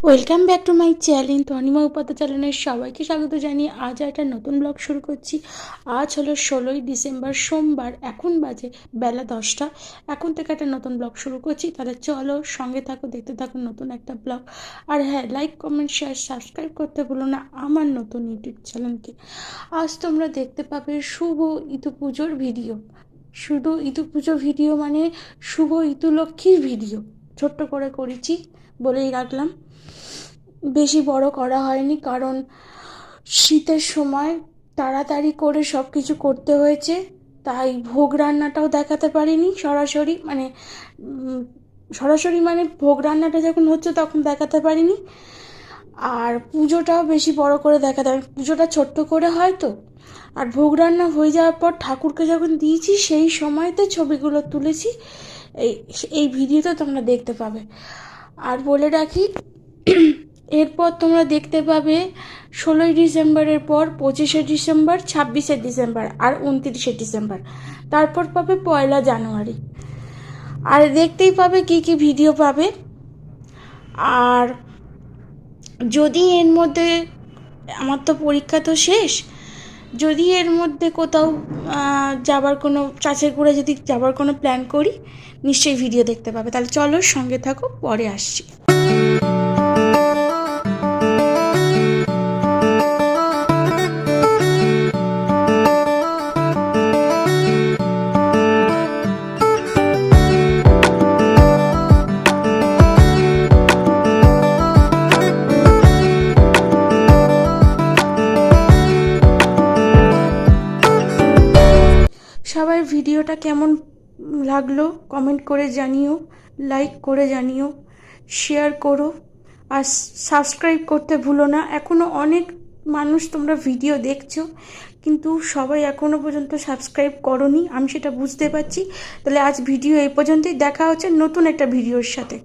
Welcome back to my channel তো অনিমা উপাধ্যায় চ্যানেলের সবাইকে স্বাগত জানিয়ে আজ একটা নতুন ব্লগ শুরু করছি। আজ হলো ষোলোই ডিসেম্বর, সোমবার, এখন বাজে বেলা দশটা। এখন থেকে একটা নতুন ব্লগ শুরু করছি। তাহলে চলো সঙ্গে থাকো, দেখতে থাকো নতুন একটা ব্লগ আর হ্যাঁ লাইক কমেন্ট শেয়ার সাবস্ক্রাইব করতে ভুলো না আমার নতুন ইউটিউব চ্যানেলকে আজ তোমরা দেখতে পাবে শুভ ইতু পুজোর ভিডিও শুধু ইতু পুজো ভিডিও মানে শুভ ইতু লক্ষ্মীর ভিডিও ছোট্ট করে করেছি বলেই রাখলাম। বেশি বড় করা হয়নি কারণ শীতের সময় তাড়াতাড়ি করে সব কিছু করতে হয়েছে, তাই ভোগ রান্নাটাও দেখাতে পারিনি সরাসরি। মানে সরাসরি মানে ভোগ রান্নাটা যখন হচ্ছে তখন দেখাতে পারিনি। আর পুজোটাও বেশি বড় করে দেখাতে পারি পুজোটা ছোট্ট করে হয় তো। আর ভোগ রান্না হয়ে যাওয়ার পর ঠাকুরকে যখন দিয়েছি সেই সময়তে ছবিগুলো তুলেছি। এই এই ভিডিওতে তোমরা দেখতে পাবে। আর বলে রাখি, এরপর তোমরা দেখতে পাবে ষোলোই ডিসেম্বরের পর পঁচিশে ডিসেম্বর, ছাব্বিশে ডিসেম্বর আর উনত্রিশে ডিসেম্বর। তারপর পাবে পয়লা জানুয়ারি। আর দেখতেই পাবে কি কি ভিডিও পাবে। আর যদি এর মধ্যে, আমার তো পরীক্ষা তো শেষ যদি এর মধ্যে কোথাও যাবার কোনো, চাষের করে যদি যাবার কোনো প্ল্যান করি, নিশ্চয়ই ভিডিও দেখতে পাবে। তাহলে চলো সঙ্গে থাকো, পরে আসছি। ভিডিওটা কেমন লাগল কমেন্ট করে জানিও লাইক করে জানিও শেয়ার করো, আর সাবস্ক্রাইব করতে ভুলো না। এখনও অনেক মানুষ তোমরা ভিডিও দেখছ, কিন্তু সবাই এখনও পর্যন্ত সাবস্ক্রাইব করনি। আমি সেটা বুঝতে পারছি। তাহলে আজ ভিডিও এই পর্যন্তই। দেখা হচ্ছে নতুন একটা ভিডিওর সাথে।